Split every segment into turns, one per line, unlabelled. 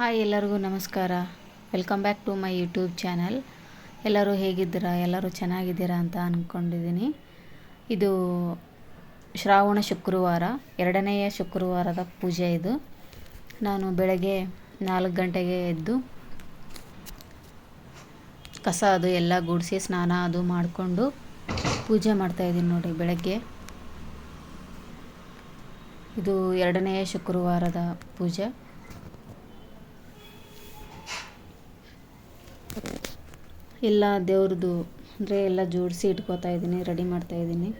Hi ಎಲ್ಲರಿಗೂ ನಮಸ್ಕಾರ. Welcome back to my YouTube channel ಎಲ್ಲರೂ ಹೇಗಿದ್ದೀರಾ? ಎಲ್ಲರೂ ಚೆನ್ನಾಗಿದ್ದೀರಾ ಅಂತ ಅಂದ್ಕೊಂಡಿದ್ದೀನಿ ಇದು ಶ್ರಾವಣ ಶುಕ್ರವಾರ, ಎರಡನೆಯ ಶುಕ್ರವಾರದ ಪೂಜೆ ಇದು. ನಾನು ಬೆಳಗ್ಗೆ ನಾಲ್ಕು ಗಂಟೆಗೆ ಎದ್ದು ಕಸ ಅದು ಎಲ್ಲ ಗುಡಿಸಿ ಸ್ನಾನ ಅದು ಮಾಡಿಕೊಂಡು ಪೂಜೆ ಮಾಡ್ತಾಯಿದ್ದೀನಿ ನೋಡಿ ಬೆಳಗ್ಗೆ. ಇದು ಎರಡನೆಯ ಶುಕ್ರವಾರದ ಪೂಜೆ. ಎಲ್ಲ ದೇವ್ರದ್ದು ಅಂದರೆ ಎಲ್ಲ ಜೋಡಿಸಿ ಇಟ್ಕೋತಾ ಇದ್ದೀನಿ ರೆಡಿ ಮಾಡ್ತಾ ಇದ್ದೀನಿ.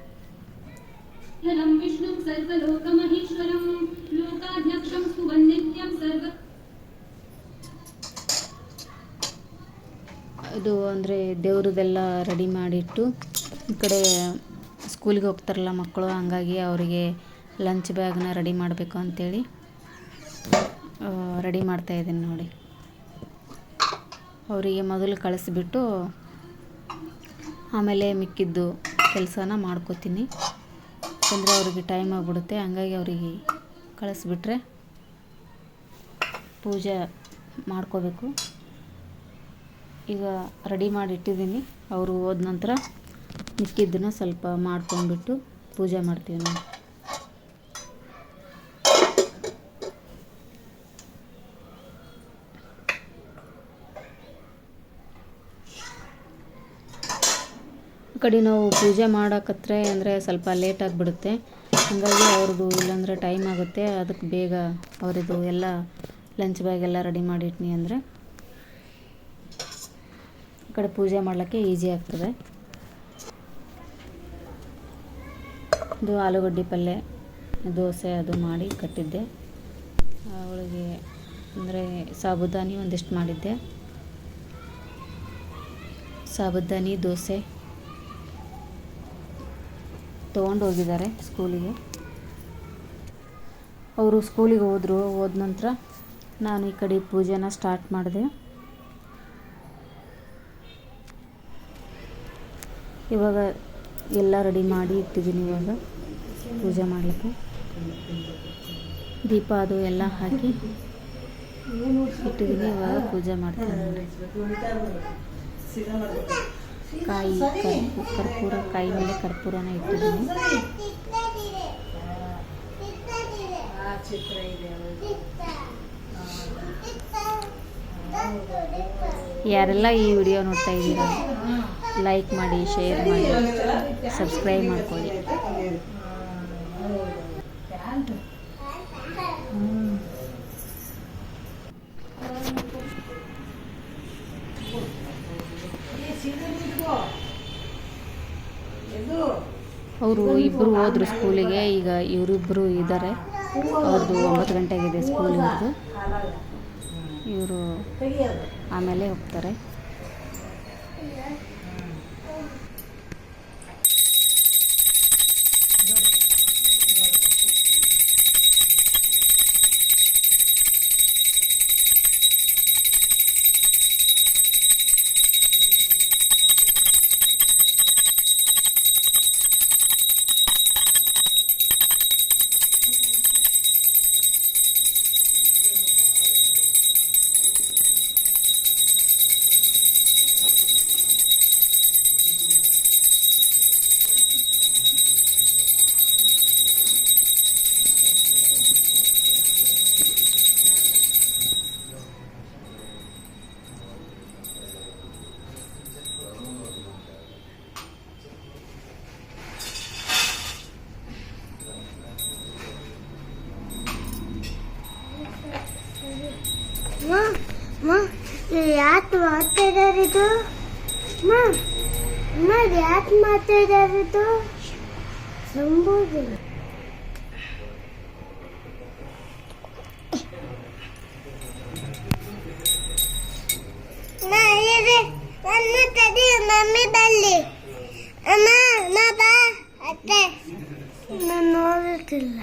ಇದು ಅಂದರೆ ದೇವ್ರದ್ದೆಲ್ಲ ರೆಡಿ ಮಾಡಿಟ್ಟು ಈ ಕಡೆ ಸ್ಕೂಲಿಗೆ ಹೋಗ್ತಾರಲ್ಲ ಮಕ್ಕಳು ಹಂಗಾಗಿ ಅವರಿಗೆ ಲಂಚ್ ಬ್ಯಾಗ್ನ ರೆಡಿ ಮಾಡಬೇಕು ಅಂಥೇಳಿ ರೆಡಿ ಮಾಡ್ತಾ ಮಾಡ್ತಾಯಿದ್ದೀನಿ ನೋಡಿ. ಅವರಿಗೆ ಮೊದಲು ಕಳಿಸ್ಬಿಟ್ಟು ಆಮೇಲೆ ಮಿಕ್ಕಿದ್ದು ಕೆಲಸನ ಮಾಡ್ಕೋತೀನಿ. ಯಾಕಂದರೆ ಅವ್ರಿಗೆ ಟೈಮ್ ಆಗಿಬಿಡುತ್ತೆ, ಹಂಗಾಗಿ ಅವರಿಗೆ ಕಳಿಸ್ಬಿಟ್ರೆ ಪೂಜೆ ಮಾಡ್ಕೋಬೇಕು. ಈಗ ರೆಡಿ ಮಾಡಿ ಇಟ್ಟಿದ್ದೀನಿ ಅವರು ಹೋದ ನಂತರ ಮಿಕ್ಕಿದ್ದನ್ನು ಸ್ವಲ್ಪ ಮಾಡ್ಕೊಂಡ್ಬಿಟ್ಟು ಪೂಜೆ ಮಾಡ್ತೀವಿ ನಾವು ಆ ಕಡೆ ನಾವು ಪೂಜೆ ಮಾಡಕ್ಕತ್ರೆ ಅಂದರೆ ಸ್ವಲ್ಪ ಲೇಟ್ ಆಗಿಬಿಡುತ್ತೆ. ಹಾಗಾಗಿ ಅವ್ರದ್ದು ಇಲ್ಲಾಂದರೆ ಟೈಮ್ ಆಗುತ್ತೆ. ಅದಕ್ಕೆ ಬೇಗ ಅವರದ್ದು ಎಲ್ಲ ಲಂಚ್ ಬ್ಯಾಗ್ ಎಲ್ಲ ರೆಡಿ ಮಾಡಿಟ್ನಿ ಅಂದರೆ ಆ ಕಡೆ ಪೂಜೆ ಮಾಡಲಿಕ್ಕೆ ಈಸಿ ಆಗ್ತದೆ. ಇದು ಆಲೂಗಡ್ಡೆ ಪಲ್ಯ, ದೋಸೆ ಅದು ಮಾಡಿ ಕಟ್ಟಿದ್ದೆ. ಅವಳಿಗೆ ಅಂದರೆ ಸಾಬುದಾನಿ ಒಂದಿಷ್ಟು ಮಾಡಿದ್ದೆ. ಸಾಬುದಾನಿ, ದೋಸೆ. ತೊಗೊಂಡು ಹೋಗಿದ್ದಾರೆ ಸ್ಕೂಲಿಗೆ. ಅವರು ಸ್ಕೂಲಿಗೆ ಹೋದರು, ಹೋದ ನಂತರ ನಾನು ಈ ಕಡೆ ಪೂಜೆನ ಸ್ಟಾರ್ಟ್ ಮಾಡಿದೆ. ಇವಾಗ ಎಲ್ಲ ರೆಡಿ ಮಾಡಿ ಇಟ್ಟಿದ್ದೀನಿ ಇವಾಗ ಪೂಜೆ ಮಾಡಲಿಕ್ಕೆ. ದೀಪ ಅದು ಎಲ್ಲ ಹಾಕಿ ಇಟ್ಟಿದ್ದೀನಿ, ಇವಾಗ ಪೂಜೆ ಮಾಡ್ತೀನಿ. ಕಾಯಿ ಕರ್ಪೂ ಕರ್ಪೂರ ಕಾಯಿ ಮೇಲೆ ಕರ್ಪೂರನ ಇಟ್ಟಿದ್ದೀನಿ. ಯಾರೆಲ್ಲ ಈ ವಿಡಿಯೋ ನೋಡ್ತಾ ಇದ್ದೀರಾ ಲೈಕ್ ಮಾಡಿ ಶೇರ್ ಮಾಡಿ ಸಬ್ಸ್ಕ್ರೈಬ್ ಮಾಡ್ಕೊಳ್ಳಿ. ಅವರು ಇಬ್ಬರು ಹೋದ್ರು ಸ್ಕೂಲಿಗೆ, ಈಗ ಇವರಿಬ್ಬರು ಇದ್ದಾರೆ. ಅವ್ರದ್ದು ಒಂಬತ್ತು ಗಂಟೆಗಿದೆ ಸ್ಕೂಲ್ ಇವ್ರದ್ದು ಇವರು ಆಮೇಲೆ ಹೋಗ್ತಾರೆ.
ಮಾಡ್ತಾ ಇದ್ದಾರೆ ಇದು ಯಾಕೆ ಮಾಡ್ತಾ ಇದ್ದಾರೆ ಇದು ಸಂಬೋದಿಲ್ಲ ಮಮ್ಮಿ ಬಲ್ಲಿ ಅಮ್ಮ ನಾ ಬಾ ಅತ್ತೆ. ನಾನು ನೋಡುತ್ತಿಲ್ಲ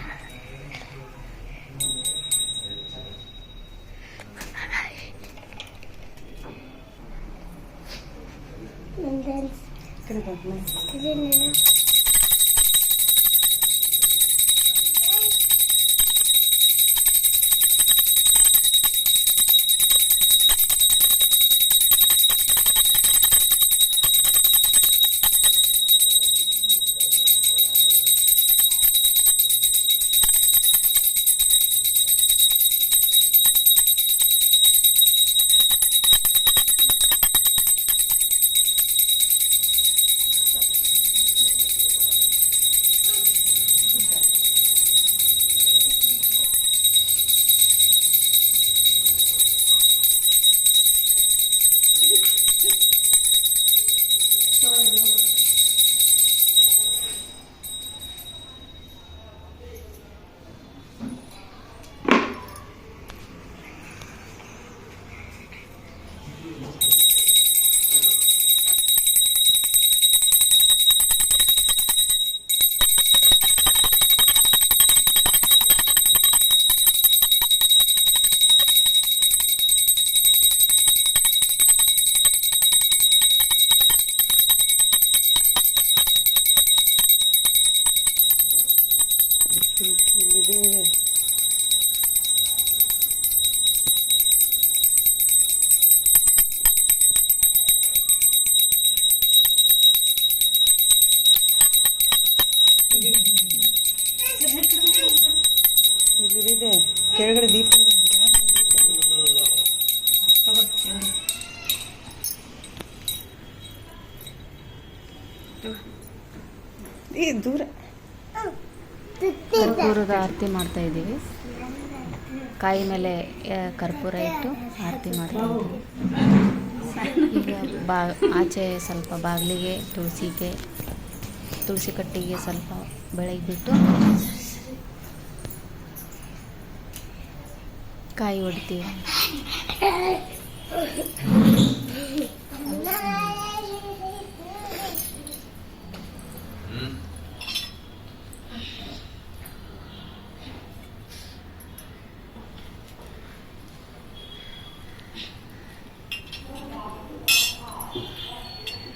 Кредитний.
ಇಲ್ಲಿದೆ. ಕೆಳಗಡೆ ದೀಪ ದೂರ.
ಕರ್ಪೂರದ ಆರತಿ ಮಾಡ್ತಾ ಇದ್ದೀವಿ. ಕಾಯಿ ಮೇಲೆ ಕರ್ಪೂರ ಇಟ್ಟು ಆರತಿ ಮಾಡ್ತಾ ಇದ್ದೀವಿ. ಈಗ ಬಾ ಆಚೆ ಸ್ವಲ್ಪ ಬಾಗಿಲಿಗೆ ತುಳಸಿಗೆ ತುಳಸಿ ಕಟ್ಟಿಗೆ ಸ್ವಲ್ಪ ಬೆಳಗ್ಗೆ ಬಿಟ್ಟು ಕಾಯಿ ಹೊಡಿತೀವಿ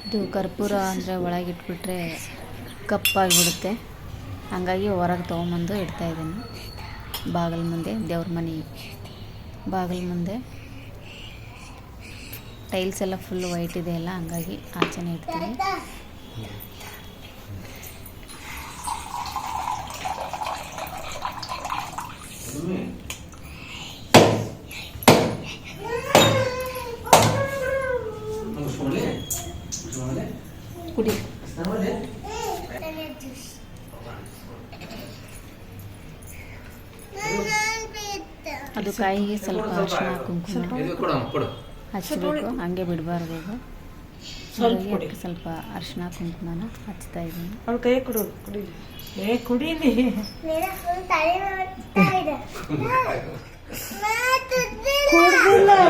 ಇದು ಕರ್ಪೂರ ಅಂದರೆ ಒಳಗಿಟ್ಬಿಟ್ರೆ ಕಪ್ಪಾಗಿಬಿಡುತ್ತೆ. ಹಾಗಾಗಿ ಹೊರಗೆ ತೊಗೊಂಬಂದು ಇಡ್ತಾ ಇದ್ದೀನಿ. ಬಾಗಿಲ ಮುಂದೆ, ದೇವ್ರ ಮನೆ. ಬಾಗಿಲ ಮುಂದೆ. ಟೈಲ್ಸ್ ಎಲ್ಲ ಫುಲ್ ವೈಟ್ ಇದೆ ಅಲ್ಲ, ಹಂಗಾಗಿ ಆಚೆನೇ ಇಡ್ತೀನಿ. ಅದು ಕಾಯಿಗೆ ಸ್ವಲ್ಪ ಅರಿಶಿನ ಕುಂಕುಮ. ಹಚ್ಚಬೇಕು ಹಂಗೆ ಬಿಡಬಾರ್ದು
ಸ್ವಲ್ಪ
ಹಾಗಾಗಿ. ಅದಕ್ಕೆ ಸ್ವಲ್ಪ ಅರಿಶಿನ ಕುಂಕುಮನ ಹಚ್ತಾ ಇದ್ದೀನಿ.
ಅವ್ರ ಕೈ ಕೊಡು ಕುಡಿ. ಏ ಕುಡ್ದಿಲ್ಲ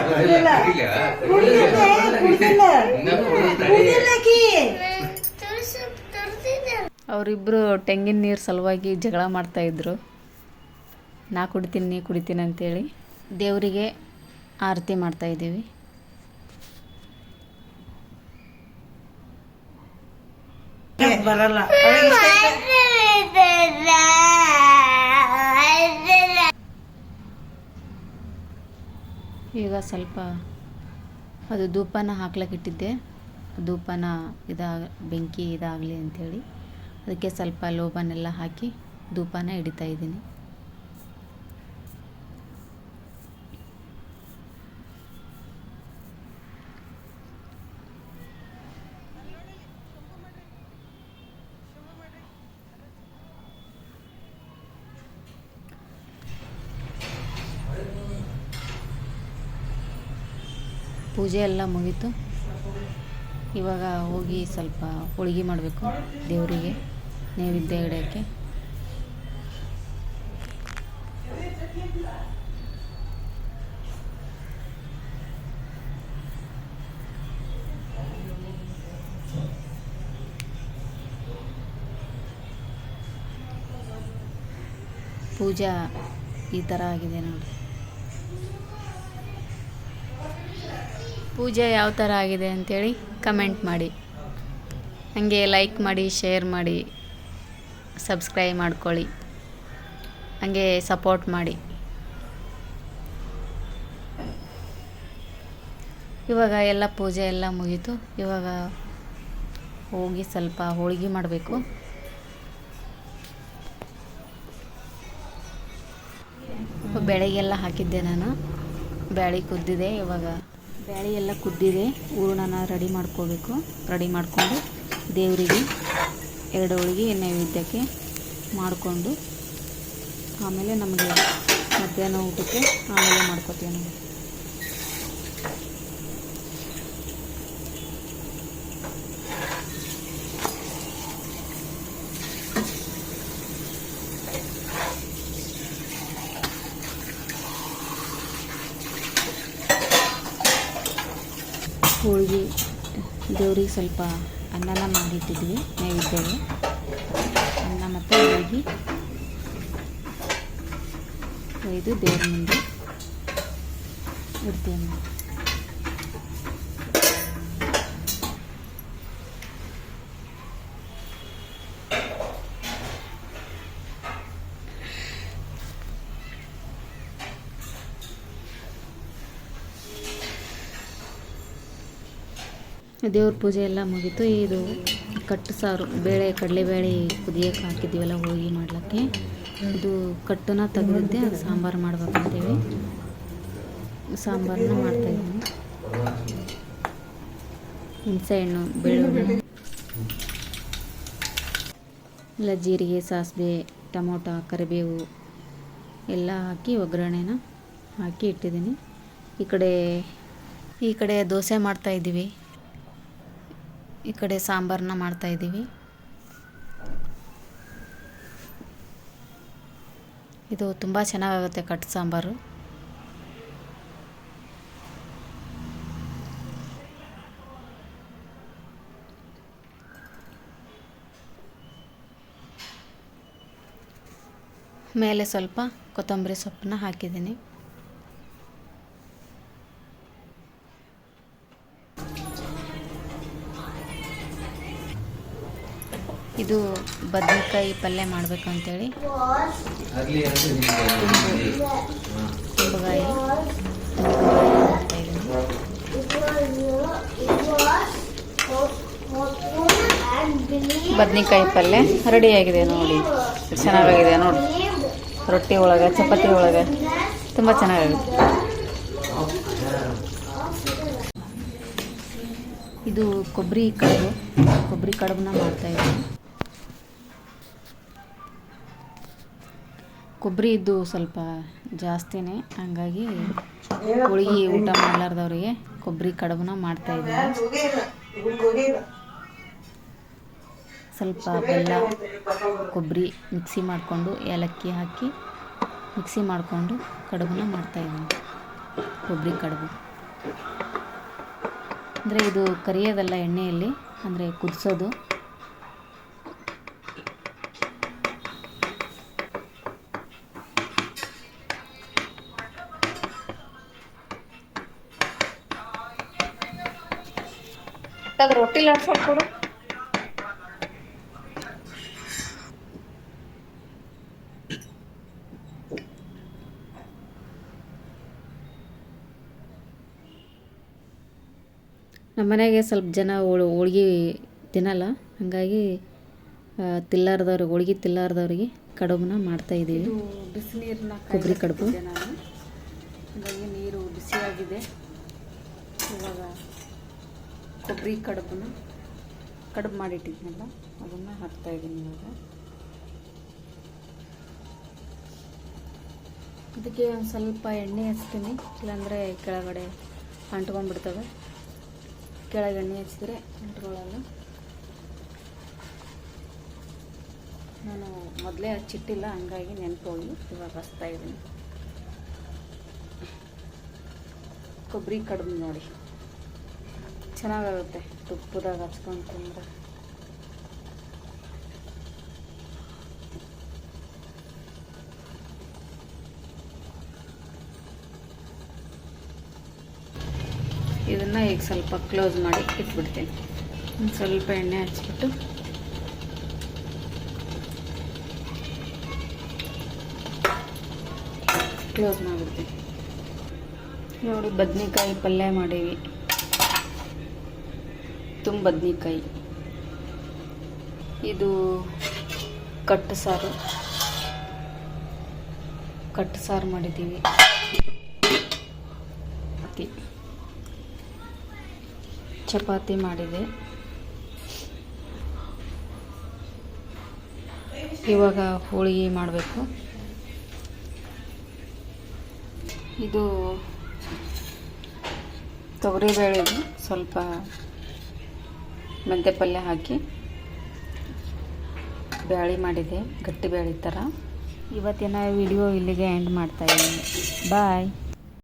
ಕುಡ್ದಿಲ್ಲ. ಆಕಿ.
ಅವರಿಬ್ಬರು ತೆಂಗಿನ ನೀರು ಸಲುವಾಗಿ ಜಗಳ ಮಾಡ್ತಾ ಇದ್ರು. ನಾ ಕುಡಿತೀನಿ, ನೀ ಕುಡಿತೀನಿ ಅಂತೇಳಿ ದೇವರಿಗೆ ಆರತಿ ಮಾಡ್ತಾ ಇದ್ದೀವಿ
ಬರಲ್ಲ.
ಈಗ ಸ್ವಲ್ಪ ಅದು ಧೂಪನ ಹಾಕ್ಲಕ್ಕೆ ಇಟ್ಟಿದ್ದೆ ಧೂಪನ ಇದಾ, ಬೆಂಕಿ ಇದಾಗಲಿ ಅಂಥೇಳಿ ಅದಕ್ಕೆ ಸ್ವಲ್ಪ ಲೋಬನೆಲ್ಲ ಹಾಕಿ ಧೂಪನ ಹಿಡಿತಾ ಇದ್ದೀನಿ ಪೂಜೆ ಎಲ್ಲ ಮುಗೀತು. ಇವಾಗ ಹೋಗಿ ಸ್ವಲ್ಪ ಹೋಳಿಗೆ ಮಾಡಬೇಕು ದೇವರಿಗೆ ನೈವೇದ್ಯ ಇಡೋಕ್ಕೆ. ಪೂಜಾ ಈ ಥರ ಆಗಿದೆ ನೋಡಿ. ಪೂಜೆ ಯಾವ ಥರ ಆಗಿದೆ ಅಂಥೇಳಿ ಕಮೆಂಟ್ ಮಾಡಿ. ಹಾಗೆ ಲೈಕ್ ಮಾಡಿ, ಶೇರ್ ಮಾಡಿ, ಸಬ್ಸ್ಕ್ರೈಬ್ ಮಾಡ್ಕೊಳ್ಳಿ. ಹಾಗೆ ಸಪೋರ್ಟ್ ಮಾಡಿ. ಇವಾಗ ಎಲ್ಲ ಪೂಜೆ ಎಲ್ಲ ಮುಗೀತು. ಇವಾಗ ಹೋಗಿ ಸ್ವಲ್ಪ ಹೋಳಿಗೆ ಮಾಡಬೇಕು. ಬೆಳೆಗೆಲ್ಲ ಹಾಕಿದ್ದೆ ನಾನು. ಬ್ಯಾಳಿ ಕುದ್ದಿದೆ ಇವಾಗ. ಬ್ಯಾಳಿ ಎಲ್ಲ ಕುದ್ದಿದೆ, ಹೂರ್ಣನ ರೆಡಿ ಮಾಡ್ಕೋಬೇಕು. ರೆಡಿ ಮಾಡಿಕೊಂಡು ದೇವರಿಗೆ ಎರಡು ಹೋಳಿಗೆ ನೈವೇದ್ಯಕ್ಕೆ ಮಾಡಿಕೊಂಡು, ಆಮೇಲೆ ನಮಗೆ ಮಧ್ಯಾಹ್ನ ಊಟಕ್ಕೆ ಆಮೇಲೆ ಮಾಡ್ಕೋತೀವಿ ನಾವು ಹೋಳ್ಗೆ ದೇವ್ರಿಗೆ ಸ್ವಲ್ಪ ಅನ್ನನ ಮಾಡಿಟ್ಟಿದ್ವಿ ನೈವೇದ್ಯಗೆ ಅನ್ನ ಮತ್ತು ಹೋಗಿ ಒಯ್ದು ದೇವ್ರ ಮುಂದೆ ಇಡ್ತೀವಿ ದೇವ್ರ ಪೂಜೆ ಎಲ್ಲ ಮುಗೀತು. ಇದು ಕಟ್ಟು ಸಾರು, ಬೇಳೆ, ಕಡಲೆಬೇಳೆ ಕುದಿಯೋಕೆ ಹಾಕಿದ್ದೀವಲ್ಲ, ಹೋಳಿಗೆ ಮಾಡ್ಲಿಕ್ಕೆ. ಇದು ಕಟ್ಟನ್ನ ತೆಗೆದಿದ್ದೆ, ಅದು ಸಾಂಬಾರು ಮಾಡ್ಬೇಕಂತೇಳಿ. ಸಾಂಬಾರನ್ನ ಮಾಡ್ತಾಯಿದ್ದೀನಿ ಹುಣಸೆ ಹಣ್ಣು, ಬೆಳ್ಳುಳ್ಳಿ. ಇಲ್ಲ ಜೀರಿಗೆ, ಸಾಸಿವೆ, ಟೊಮೊಟೊ, ಕರಿಬೇವು ಎಲ್ಲ ಹಾಕಿ ಒಗ್ಗರಣೆನ ಹಾಕಿ ಇಟ್ಟಿದ್ದೀನಿ. ಈ ಕಡೆ ಈ ಕಡೆ ದೋಸೆ ಮಾಡ್ತಾಯಿದ್ದೀವಿ ಈ ಕಡೆ ಸಾಂಬಾರನ್ನ ಮಾಡ್ತಾಯಿದ್ದೀವಿ ಇದು ತುಂಬ ಚೆನ್ನಾಗಾಗುತ್ತೆ ಕಟ್ ಸಾಂಬಾರು. ಮೇಲೆ ಸ್ವಲ್ಪ ಕೊತ್ತಂಬರಿ ಸೊಪ್ಪನ್ನ ಹಾಕಿದ್ದೀನಿ. ಇದು ಬದನೆಕಾಯಿ ಪಲ್ಯ ಮಾಡಬೇಕು ಅಂತೇಳಿ. ತುಂಬಗಾಯಿ ಬದನೆಕಾಯಿ ಪಲ್ಯ ರೆಡಿಯಾಗಿದೆ ನೋಡಿ. ಚೆನ್ನಾಗಾಗಿದೆ ನೋಡಿ. ರೊಟ್ಟಿ ಒಳಗೆ ಚಪಾತಿ ಒಳಗೆ. ತುಂಬ ಚೆನ್ನಾಗಾಗಿದೆ ಇದು ಕೊಬ್ಬರಿ ಕಡುಬು. ಕೊಬ್ಬರಿ ಕಡುಬನ್ನ ಮಾಡ್ತಾಯಿದ್ದೀನಿ ಕೊಬ್ಬರಿ ಇದ್ದು ಸ್ವಲ್ಪ ಜಾಸ್ತಿನೇ. ಹಂಗಾಗಿ ಹೋಳಿಗೆ ಊಟ ಮಾಡಲಾರ್ದವ್ರಿಗೆ ಕೊಬ್ಬರಿ ಕಡುಬನ್ನ ಮಾಡ್ತಾಯಿದ್ದೀನಿ ಸ್ವಲ್ಪ ಬೆಲ್ಲ ಕೊಬ್ಬರಿ ಮಿಕ್ಸಿ ಮಾಡಿಕೊಂಡು ಏಲಕ್ಕಿ ಹಾಕಿ ಮಿಕ್ಸಿ ಮಾಡಿಕೊಂಡು ಮಾಡ್ತಾ ಇದ್ದೀನಿ. ಕೊಬ್ಬರಿ ಕಡುಬು. ಅಂದರೆ ಇದು ಕರಿಯೋದಲ್ಲ ಎಣ್ಣೆಯಲ್ಲಿ ಅಂದರೆ ಕುದಿಸೋದು. ರೊಟ್ಟಿ ಲಾಡ್ಸೋಕೆ ಕೊಡು. ನಮ್ಮ ಮನೆಗೆ ಸ್ವಲ್ಪ ಜನ ಹೋಳ್ ಹೋಳ್ಗೆ ತಿನ್ನಲ್ಲ. ಹಾಗಾಗಿ ತಿಲ್ಲಾರ್ದವ್ರಿಗೆ ಹೋಳ್ಗೆ ತಿಲ್ಲಾರ್ದವ್ರಿಗೆ ಕಡುಬನ್ನ ಮಾಡ್ತಾಯಿದ್ದೀವಿ
ಬಿಸಿನೀರನ್ನ
ಕೊಬ್ಬರಿ ಕಡುಬು.
ಹಾಗಾಗಿ ನೀರು ಬಿಸಿಯಾಗಿದೆ. ಇವಾಗ ಕೊಬ್ಬರಿ ಕಡುಬನ್ನ ಕಡುಬು ಮಾಡಿಟ್ಟಿದ್ನಲ್ಲ, ಅದನ್ನು ಹಾಕ್ತಾ ಇದ್ದೀನಿ ಇವಾಗ.
ಇದಕ್ಕೆ ಒಂದು ಸ್ವಲ್ಪ ಎಣ್ಣೆ ಹಚ್ತೀನಿ, ಇಲ್ಲಾಂದರೆ ಕೆಳಗಡೆ ಅಂಟ್ಕೊಂಡ್ಬಿಡ್ತವೆ. ಕೆಳಗೆ ಎಣ್ಣೆ ಹಚ್ಚಿದ್ರೆ ಅಂಟ್ಕೊಳ್ಳಲ್ಲ.
ನಾನು ಮೊದಲೇ ಹಚ್ಚಿಟ್ಟಿಲ್ಲ, ಹಂಗಾಗಿ ನೆನಪು ಹೋಗಿ ಇವಾಗ ಹಚ್ತಾ ಇದ್ದೀನಿ ಕೊಬ್ಬರಿ ಕಡುಬು ನೋಡಿ. ಚೆನ್ನಾಗಾಗುತ್ತೆ ತುಪ್ಪದಾಗ ಹಚ್ಕೊಂಡು ತಿಂದ್ರೆ. ಇದನ್ನು ಈಗ ಸ್ವಲ್ಪ ಕ್ಲೋಸ್ ಮಾಡಿ ಇಟ್ಬಿಡ್ತೀನಿ. ಒಂದು ಸ್ವಲ್ಪ ಎಣ್ಣೆ ಹಚ್ಬಿಟ್ಟು. ಕ್ಲೋಸ್ ಮಾಡಿಬಿಡ್ತೀನಿ. ನೋಡಿ, ಬದನೆಕಾಯಿ ಪಲ್ಯ ಮಾಡೀವಿ. ತುಂಬ ಬದ್ನಿಕಾಯಿ. ಇದು ಕಟ್ಟು ಸಾರು. ಕಟ್ಟು ಸಾರು ಮಾಡಿದ್ದೀವಿ. ಚಪಾತಿ ಚಪಾತಿ ಮಾಡಿದೆ. ಇವಾಗ ಹೋಳಿಗೆ ಮಾಡಬೇಕು. ಇದು ತೊಗರಿಬೇಳೆ ಸ್ವಲ್ಪ ಮೆಂತ್ಯ ಪಲ್ಯ ಹಾಕಿ ಬ್ಯಾಳಿ ಮಾಡಿದೆ ಗಟ್ಟಿ ಬ್ಯಾಳಿ ಥರ.
ಇವತ್ತಿನ ವಿಡಿಯೋ ಇಲ್ಲಿಗೆ ಎಂಡ್ ಮಾಡ್ತಾಯಿದ್ದೀನಿ ಬಾಯ್